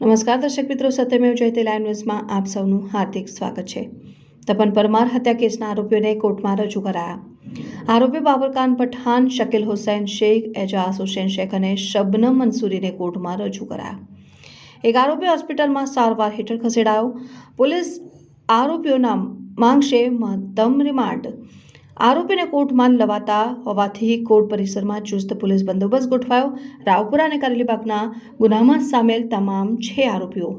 નમસ્કાર, દર્શક મિત્રો સત્યમેવ જયતે લાઈવ ન્યૂઝમાં આપ સૌનું હાર્દિક સ્વાગત છે. તપન પરમાર હત્યા કેસના આરોપીઓને કોર્ટમાં રજૂ કરાયા. આરોપી બાબરકાન પઠાન શકીલ હુસૈન શેખ, એજાઝ હુસૈન શેખ અને શબનમ મંસૂરીને કોર્ટમાં રજૂ કરાયા. એક આરોપી હોસ્પિટલમાં સારવાર હેઠળ ખસેડાયો. પોલીસ આરોપીઓના માંગશે મહત્તમ રિમાન્ડ. આરોપીને કોર્ટમાં લવાતા હોવાથી કોર્ટ પરિસરમાં ચુસ્ત પોલીસ બંદોબસ્ત ગોઠવાયો. રાવપુરા અને કારેલીબાગના ગુનામાં સામેલ તમામ છે આરોપીઓ.